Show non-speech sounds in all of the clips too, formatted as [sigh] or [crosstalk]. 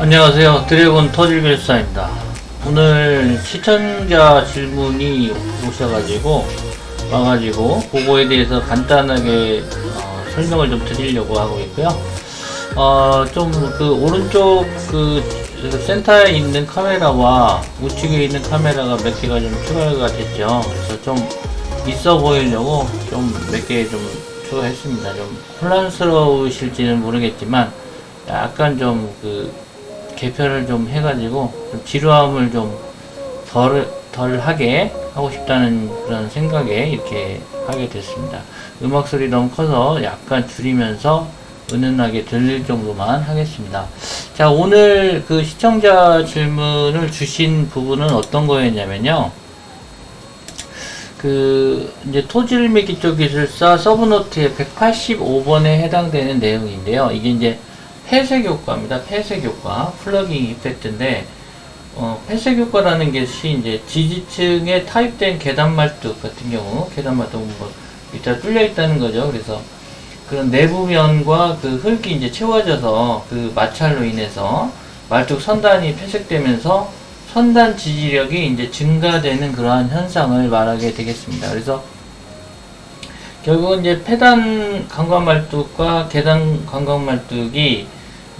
안녕하세요. 드래곤 터질결사입니다. 오늘 시청자 질문이 오셔가지고 와가지고 그거에 대해서 간단하게 어, 설명을 좀 드리려고 하고 있고요. 어, 좀 그 오른쪽 그 센터에 있는 카메라와 우측에 있는 카메라가 몇 개가 좀 추가가 됐죠. 그래서 좀 있어 보이려고 좀 몇 개 좀 추가했습니다. 좀 혼란스러우실지는 모르겠지만 약간 좀그 개편을 좀 해가지고 좀 지루함을 좀 덜, 덜 하게 하고 싶다는 그런 생각에 이렇게 하게 됐습니다. 음악 소리 너무 커서 약간 줄이면서 은은하게 들릴 정도만 하겠습니다. 자, 오늘 그 시청자 질문을 주신 부분은 어떤 거였냐면요. 그, 이제 토질미 기초 기술사 서브노트의 185번에 해당되는 내용인데요. 이게 이제 폐색 효과입니다. 폐색 효과. 플러깅 이펙트인데, 어, 폐색 효과라는 것이 이제 지지층에 타입된 계단 말뚝 같은 경우, 계단 말뚝은 뭐, 밑에 뚫려 있다는 거죠. 그래서 그런 내부면과 그 흙이 이제 채워져서 그 마찰로 인해서 말뚝 선단이 폐색되면서 선단 지지력이 이제 증가되는 그러한 현상을 말하게 되겠습니다. 그래서 결국은 이제 패단 관광 말뚝과 계단 관광 말뚝이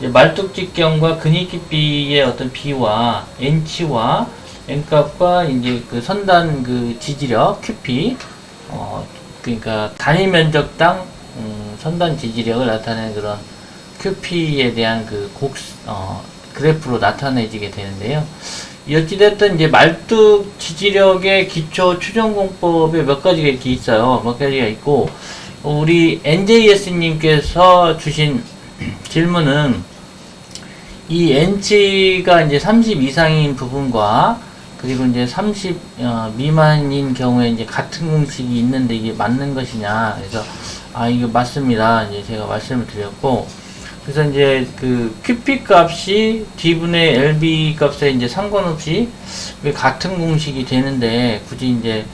이제 말뚝 직경과 근익 깊이의 어떤 비와 n치와 n값과 이제 그 선단 그 지지력 QP 어 그러니까 단위 면적당 음, 선단 지지력을 나타내는 그런 QP에 대한 그 곡, 어, 그래프로 나타내지게 되는데요. 어찌됐든 이제 말뚝 지지력의 기초 추정 공법에 몇 가지가 이렇게 있어요. 몇 가지가 있고, 우리 NJS님께서 주신 [clears throat] 질문은 이 N치가 이제 30 이상인 부분과 그리고 이제 30 어, 미만인 경우에 이제 같은 공식이 있는데 이게 맞는 것이냐. 그래서 아 이거 맞습니다. 이제 제가 말씀을 드렸고 그래서 이제 그 QP 값이 D분의 LB 값에 이제 상관없이 왜 같은 공식이 되는데 굳이 이제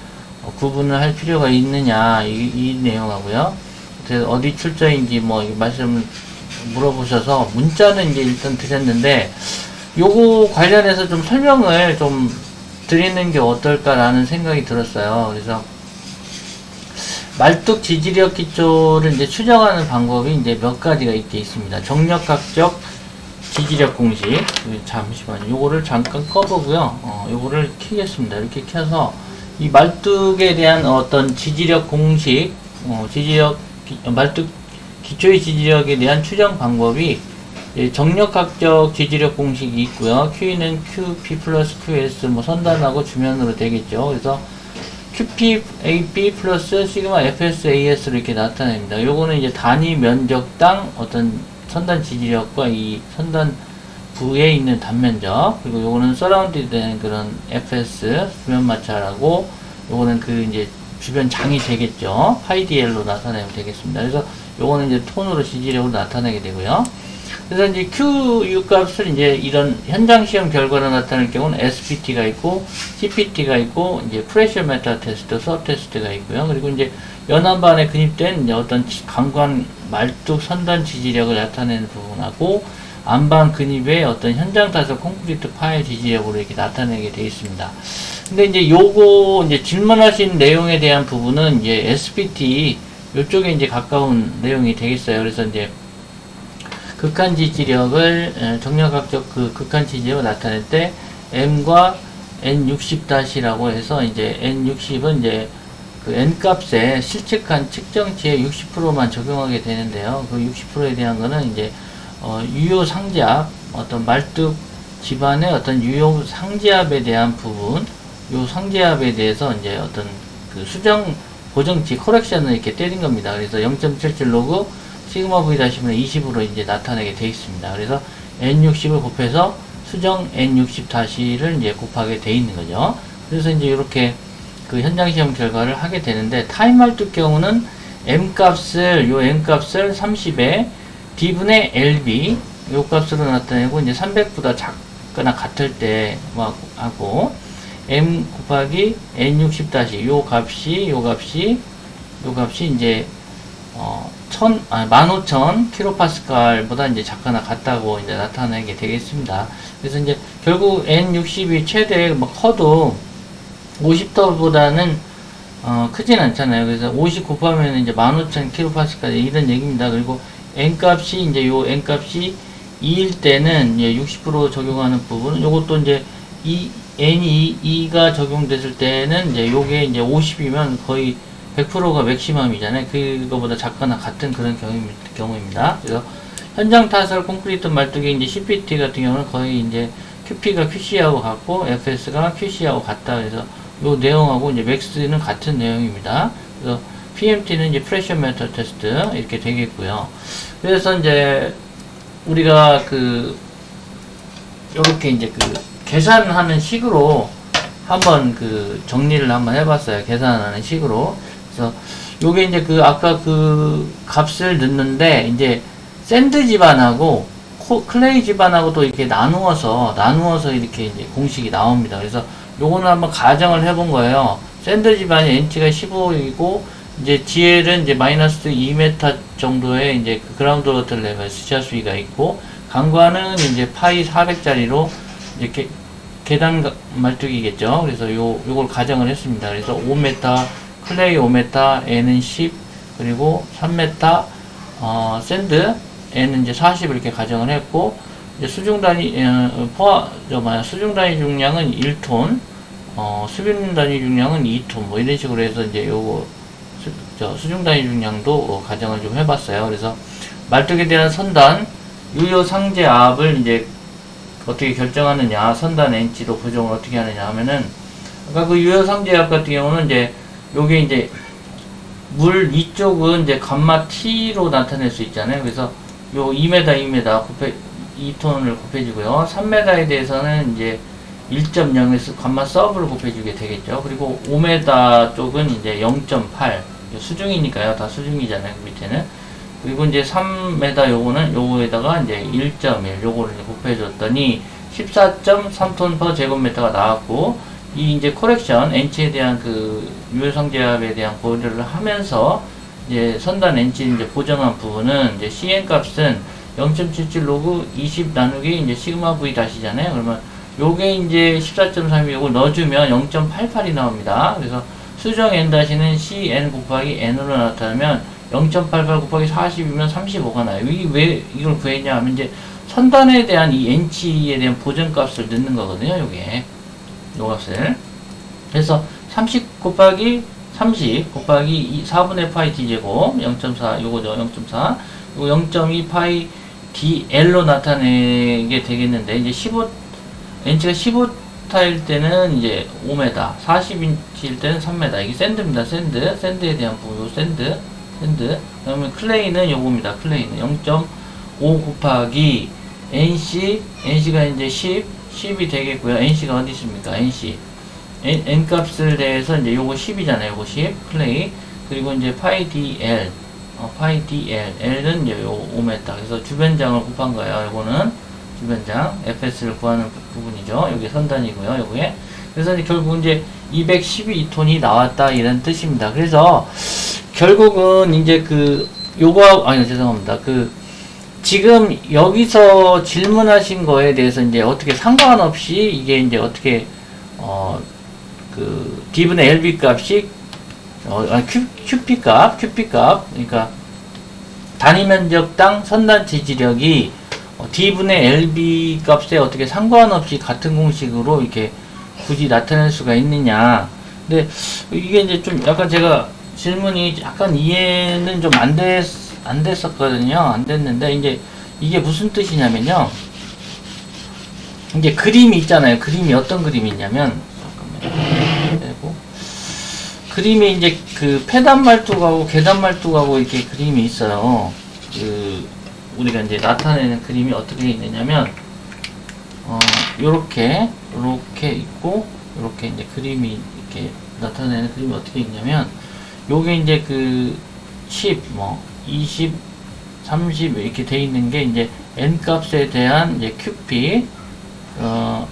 어, 구분을 할 필요가 있느냐 이, 이 내용하고요. 어디 출처인지 뭐이 말씀을 물어보셔서 문자는 이제 일단 드렸는데 요거 관련해서 좀 설명을 좀 드리는 게 어떨까라는 생각이 들었어요. 그래서 말뚝 지지력 기초를 이제 추정하는 방법이 이제 몇 가지가 있게 있습니다. 정력학적 지지력 공식. 잠시만요. 요거를 잠깐 꺼보고요. 어, 요거를 키겠습니다. 이렇게 켜서 이 말뚝에 대한 어떤 지지력 공식, 어, 지지력, 말뚝 기초의 지지력에 대한 추정 방법이 예, 정력학적 지지력 공식이 있고요. Q는 QP 플러스 QS 뭐 선단하고 주면으로 되겠죠. 그래서 QPAB 플러스 시그마 FSAS로 이렇게 나타냅니다. 요거는 이제 단위 면적당 어떤 선단 지지력과 이 선단 부에 있는 단면적 그리고 요거는 서라운드 된 그런 FS 주면 마찰하고 요거는 그 이제 주변 장이 되겠죠. 하이디엘로 나타내면 되겠습니다. 그래서 요거는 이제 톤으로 지지력으로 나타내게 되고요. 그래서 이제 QU 값을 이제 이런 현장 시험 결과로 나타낼 경우는 SPT가 있고 CPT가 있고 이제 프레셔 메타 테스트, 수업 테스트가 있고요. 그리고 이제 연안반에 근입된 어떤 강관 말뚝 선단 지지력을 나타내는 부분하고 안반 근입의 어떤 현장 타석 콘크리트 파일 지지력으로 이렇게 나타내게 되어 있습니다. 근데 이제 요거 이제 질문하신 내용에 대한 부분은 이제 SPT 요쪽에 이제 가까운 내용이 되겠어요. 그래서 이제 극한 지지력을 정력학적 그 극한 지지력을 나타낼 때 M과 N60-라고 해서 이제 N60은 이제 그 N 값에 실측한 측정치의 60%만 적용하게 되는데요. 그 60%에 대한 거는 이제 어, 유효 상지압 어떤 말뚝 집안의 어떤 유효 상지압에 대한 부분, 요 상지압에 대해서 이제 어떤 그 수정 고정치 코렉션을 이렇게 때린 겁니다. 그래서 0.77 로그 시그마 V 다시면 20으로 이제 나타내게 되어 있습니다. 그래서 N60을 곱해서 수정 N60 다시를 이제 곱하게 되어 있는 거죠. 그래서 이제 이렇게 그 현장 시험 결과를 하게 되는데 타임 말뚝 경우는 M 값을 요 M 값을 30에 D분의 LB 요 값으로 나타내고 이제 300보다 작거나 같을 때 하고 M 곱하기 N60 다시 요 값이 요 값이 요 값이 이제 어, 천, 아, 15,000 킬로파스칼보다 이제 작거나 같다고 이제 나타내게 되겠습니다. 그래서 이제 결국 N60이 최대 뭐 커도 50도보다는 어, 크진 않잖아요. 그래서 50 곱하면 이제 15,000 킬로파스칼 이런 얘기입니다. 그리고 N 값이 이제 요 N 값이 2일 때는 이제 60% 적용하는 부분은 요것도 이제 이 N이 2가 적용됐을 때는 이제 요게 이제 50이면 거의 100%가 맥시멈이잖아요. 그거보다 작거나 같은 그런 경우입- 경우입니다. 그래서 현장 타설 콘크리트 말뚝의 이제 CPT 같은 경우는 거의 이제 QP가 QC하고 같고 FS가 QC하고 같다. 그래서 요 내용하고 이제 맥스는 같은 내용입니다. 그래서 PMT는 이제 프레셔 메터 테스트 이렇게 되겠고요. 그래서 이제 우리가 그 요렇게 이제 그 계산하는 식으로 한번 그 정리를 한번 해봤어요. 계산하는 식으로. 그래서 요게 이제 그 아까 그 값을 넣는데 이제 샌드 집안하고 코- 클레이 집안하고 또 이렇게 나누어서 나누어서 이렇게 이제 공식이 나옵니다. 그래서 요거는 한번 가정을 해본 거예요. 샌드 집안이 NT가 15이고 이제 GL은 이제 마이너스 2m 정도의 이제 그 그라운드 워터 레벨 수자 수위가 있고 강관은 이제 파이 400짜리로 이렇게 계단 가- 말뚝이겠죠. 그래서 요 요걸 가정을 했습니다. 그래서 5m 클레이 5m, N은 10 그리고 3m 어, 샌드 N은 이제 40 이렇게 가정을 했고 이제 수중 단위 어, 포화 저 뭐야 수중 단위 중량은 1톤 어, 수빈 단위 중량은 2톤 뭐 이런 식으로 해서 이제 요거 수, 저 수중 단위 중량도 어, 가정을 좀 해봤어요. 그래서 말뚝에 대한 선단 유효 상제 압을 이제 어떻게 결정하느냐 선단 엔치도 고정을 어떻게 하느냐 하면은 아까 그 유효 상제 압 같은 경우는 이제 요게 이제 물 위쪽은 이제 감마 T로 나타낼 수 있잖아요. 그래서 요 2m, 2m 곱해 2톤을 곱해주고요. 3m에 대해서는 이제 1.0에서 감마 서브를 곱해주게 되겠죠. 그리고 5m 쪽은 이제 0.8 수중이니까요. 다 수중이잖아요. 그 밑에는. 그리고 이제 3m 요거는 요거에다가 이제 1.1 요거를 곱해줬더니 14.3톤 per 제곱미터가 나왔고 이 이제 코렉션 엔치에 대한 그 유효성제압에 대한 고려를 하면서 이제 선단 엔치 이제 보정한 부분은 이제 CN 값은 0.77 로그 20 나누기 이제 시그마 V 다시잖아요. 그러면 요게 이제 14.3이 요걸 넣어주면 0.88이 나옵니다. 그래서 수정 n 다시는 cn 곱하기 n으로 나타나면 0.88 곱하기 40이면 35가 나요. 이게 왜 이걸 구했냐 하면 이제 선단에 대한 이 n치에 대한 보정값을 넣는 거거든요. 요게 요 값을 그래서 30 곱하기 30 곱하기 2, 4분의 파이 d 제곱 0.4 요거죠 0.4 요거 0.2 파이 dl로 나타내게 되겠는데 이제 15 n치가 15 타일 때는 이제 5m 40인치일 때는 3m 이게 샌드입니다 샌드 샌드에 대한 부분 요 샌드 샌드 그러면 클레이는 요겁니다 클레이는 0.5 곱하기 nc nc가 이제 10 10이 되겠고요. NC가 어디 있습니까? NC. N, N 값을 대해서 이제 요거 10이잖아요. 요거 10. 플레이. 그리고 이제 파이 DL. 어, 파이 DL. L은 이제 요 5m. 그래서 주변장을 곱한 거예요. 요거는 주변장. FS를 구하는 부- 부분이죠. 여기 선단이고요. 요게. 그래서 이제 결국 이제 212톤이 나왔다. 이런 뜻입니다. 그래서 결국은 이제 그 요거, 아니, 죄송합니다. 그 지금 여기서 질문하신 거에 대해서 이제 어떻게 상관없이 이게 이제 어떻게 어 그 D분의 LB 값이 어 아니, QP 값, QP 값 그러니까 단위 면적당 선단 지지력이 어, D분의 LB 값에 어떻게 상관없이 같은 공식으로 이렇게 굳이 나타낼 수가 있느냐. 근데 이게 이제 좀 약간 제가 질문이 약간 이해는 좀 안 됐, 안 됐었거든요. 안 됐는데, 이제 이게 무슨 뜻이냐면요. 이제 그림이 있잖아요. 그림이 어떤 그림이 있냐면, 잠깐만요. 빼고. 그림이 이제 그 패단 말뚝하고 계단 말뚝하고 이렇게 그림이 있어요. 그, 우리가 이제 나타내는 그림이 어떻게 있느냐면, 어, 요렇게, 요렇게 있고, 요렇게 이제 그림이 이렇게 나타내는 그림이 어떻게 있냐면, 요게 이제 그 10, 뭐 20, 30 이렇게 돼 있는 게 이제 n 값에 대한 이제 QP 어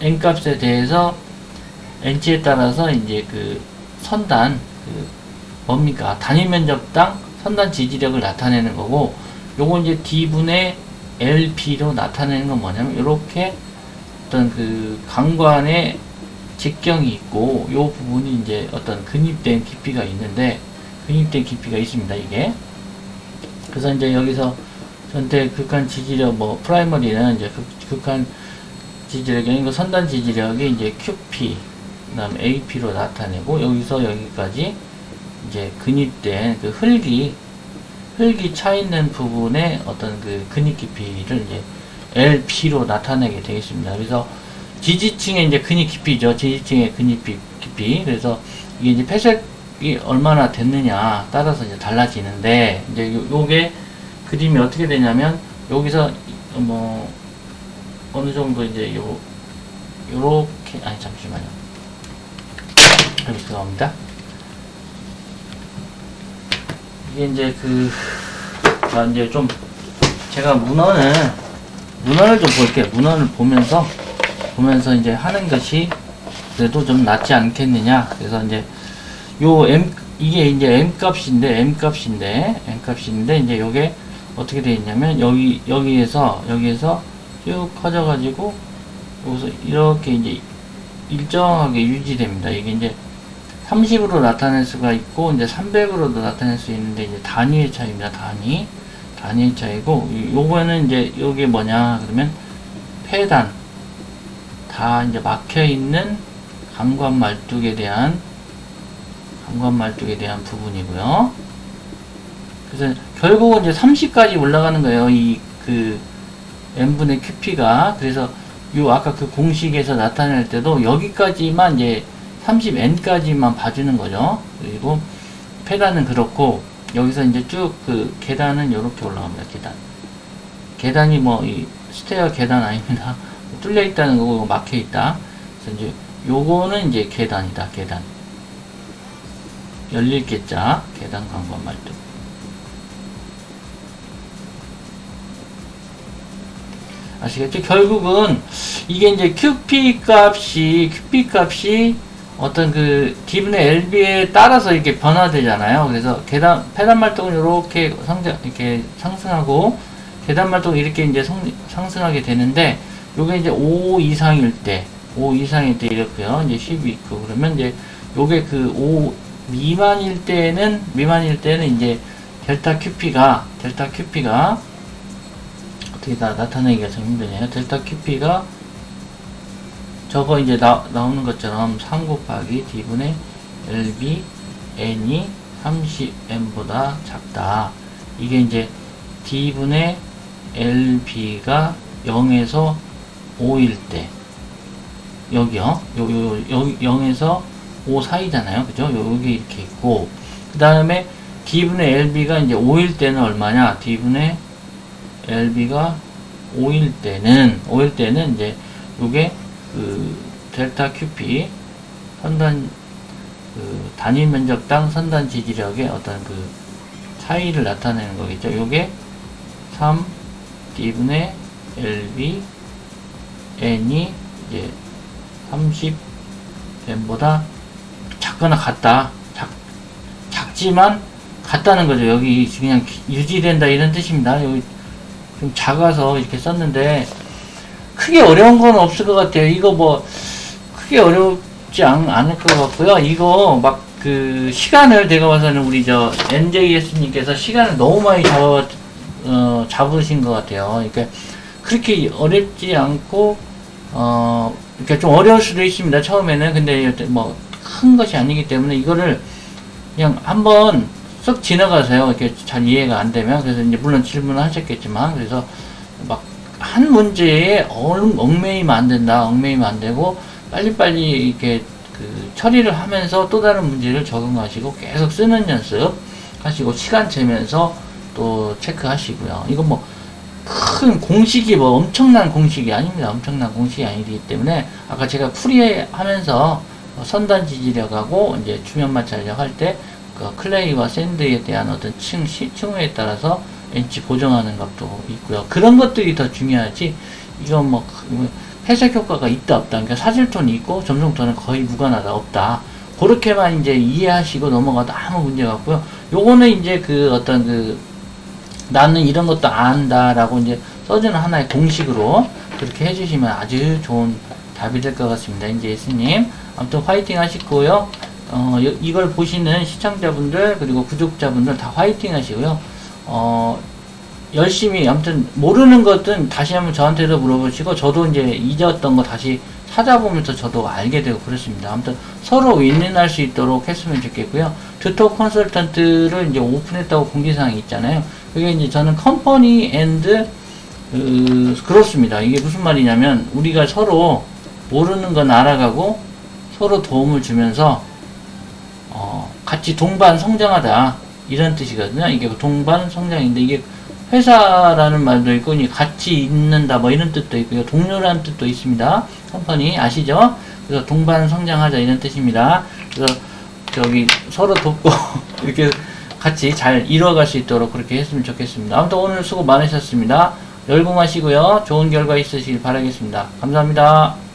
n 값에 대해서 n치에 따라서 이제 그 선단 그 뭡니까? 단위 면적당 선단 지지력을 나타내는 거고 요거 이제 D분의 LP로 나타내는 건 뭐냐면 이렇게 어떤 그 강관의 직경이 있고 요 부분이 이제 어떤 근입된 깊이가 있는데 근입된 깊이가 있습니다 이게 그래서 이제 여기서 전체 극한 지지력 뭐 프라이머리는 이제 극, 극한 지지력이 아니고 선단 지지력이 이제 QP 그다음 AP로 나타내고 여기서 여기까지 이제 근입된 그 흙이 흙이 차 있는 부분에 어떤 그 근입 깊이를 이제 LP로 나타내게 되겠습니다. 그래서 지지층의 이제 근입 깊이죠. 지지층의 깊- 깊이. 그래서 이게 이제 폐색이 얼마나 됐느냐 따라서 이제 달라지는데 이제 요, 요게 그림이 어떻게 되냐면 여기서 뭐 어느 정도 이제 요 요렇게 아니 잠시만요. 여기 들어갑니다. 이게 이제 그, 아, 이제 좀, 제가 문헌을, 문헌을 좀 볼게요. 문헌을 보면서, 보면서 이제 하는 것이 그래도 좀 낫지 않겠느냐. 그래서 이제, 요 M, 이게 이제 M 값인데, M 값인데, M 값인데, 이제 요게 어떻게 되어 있냐면, 여기, 여기에서, 여기에서 쭉 커져 가지고, 여기서 이렇게 이제 일정하게 유지됩니다. 이게 이제 30으로 나타낼 수가 있고 이제 300으로도 나타낼 수 있는데 이제 단위의 차이입니다. 단위 단위의 차이고 이- 요거는 이제 요게 뭐냐 그러면 폐단 다 이제 막혀 있는 강관 말뚝에 대한 강관 말뚝에 대한 부분이고요. 그래서 결국은 이제 30까지 올라가는 거예요. 이 그 n분의 qp가 그래서 요 아까 그 공식에서 나타낼 때도 여기까지만 이제 30n까지만 봐주는 거죠. 그리고 페단은 그렇고 여기서 이제 쭉 그 계단은 이렇게 올라갑니다. 계단. 계단이 뭐 이 스테어 계단 아닙니다. 뚫려 있다는 거고 막혀 있다. 그래서 이제 요거는 이제 계단이다. 계단. 열릴 계자 계단 관관 말뚝. 아시겠죠? 결국은 이게 이제 QP 값이 QP 값이 어떤 그 기분의 LB에 따라서 이렇게 변화되잖아요. 그래서 계단 페단 말뚝은 이렇게 상승 이렇게 상승하고 계단 말뚝은 이렇게 이제 성, 상승하게 되는데 요게 이제 5 이상일 때, 5 이상일 때 이렇고요. 이제 10이 있고 그러면 이제 요게 그 5 미만일 때는 미만일 때는 이제 델타 QP가 델타 QP가 어떻게 다 나타내기가 좀 힘드네요. 델타 QP가 저거 이제 나, 나오는 것처럼 3 곱하기 D분의 LB N이 30N보다 작다. 이게 이제 D분의 LB가 0에서 5일 때 여기요. 요, 요, 요, 0에서 5 사이잖아요. 그죠? 요- 여기 이렇게 있고 그 다음에 D분의 LB가 이제 5일 때는 얼마냐? D분의 LB가 5일 때는 5일 때는 이제 요게 그 델타 QP 선단 그 단위 면적당 선단 지지력의 어떤 그 차이를 나타내는 거겠죠. 요게 3 D분의 LB N이 이제 30 N보다 작거나 같다. 작, 작지만 같다는 거죠. 여기 그냥 유지된다 이런 뜻입니다. 여기 좀 작아서 이렇게 썼는데 크게 어려운 건 없을 것 같아요. 이거 뭐 크게 어렵지 않, 않을 것 같고요. 이거 막 그 시간을 제가 봐서는 우리 저 NJS님께서 시간을 너무 많이 잡아 어, 잡으신 것 같아요. 그러니까 그렇게 어렵지 않고 어 이렇게 좀 어려울 수도 있습니다. 처음에는 근데 뭐 큰 것이 아니기 때문에 이거를 그냥 한번 쓱 지나가세요. 이렇게 잘 이해가 안 되면 그래서 이제 물론 질문을 하셨겠지만 그래서 막 한 문제에 엉- 얽매이면 안 된다. 얽매이면 안 되고 빨리빨리 이렇게 그 처리를 하면서 또 다른 문제를 적용하시고 계속 쓰는 연습 하시고 시간 재면서 또 체크하시고요. 이건 뭐 큰 공식이 뭐 엄청난 공식이 아닙니다. 엄청난 공식이 아니기 때문에 아까 제가 풀이하면서 선단 지지력하고 이제 주면 마찰력 할 때 그 클레이와 샌드에 대한 어떤 층, 시, 층에 따라서 엔치 고정하는 것도 있고요. 그런 것들이 더 중요하지. 이건 뭐 그- 해석 효과가 있다 없다. 그러니까 사질톤이 있고 점성톤은 거의 무관하다 없다. 그렇게만 이제 이해하시고 넘어가도 아무 문제가 없고요. 요거는 이제 그 어떤 그 나는 이런 것도 안다라고 이제 써주는 하나의 공식으로 그렇게 해주시면 아주 좋은 답이 될 것 같습니다. 이제 예수님 아무튼 화이팅 하시고요. 어, 여- 이걸 보시는 시청자분들 그리고 구독자분들 다 화이팅 하시고요. 어, 열심히 아무튼 모르는 것은 다시 한번 저한테도 물어보시고 저도 이제 잊었던 거 다시 찾아보면서 저도 알게 되고 그렇습니다. 아무튼 서로 윈윈할 수 있도록 했으면 좋겠고요. 투톡 컨설턴트를 이제 오픈했다고 공지사항이 있잖아요. 그게 이제 저는 컴퍼니 앤드 그, 그렇습니다. 이게 무슨 말이냐면 우리가 서로 모르는 건 알아가고 서로 도움을 주면서 어, 같이 동반 성장하다 이런 뜻이거든요. 이게 동반 성장인데 이게 회사라는 말도 있고 같이 있는다 뭐 이런 뜻도 있고요. 동료라는 뜻도 있습니다. 컴퍼니 아시죠? 그래서 동반 성장하자 이런 뜻입니다. 그래서 저기 서로 돕고 [laughs] 이렇게 같이 잘 이뤄갈 수 있도록 그렇게 했으면 좋겠습니다. 아무튼 오늘 수고 많으셨습니다. 열공하시고요. 좋은 결과 있으시길 바라겠습니다. 감사합니다.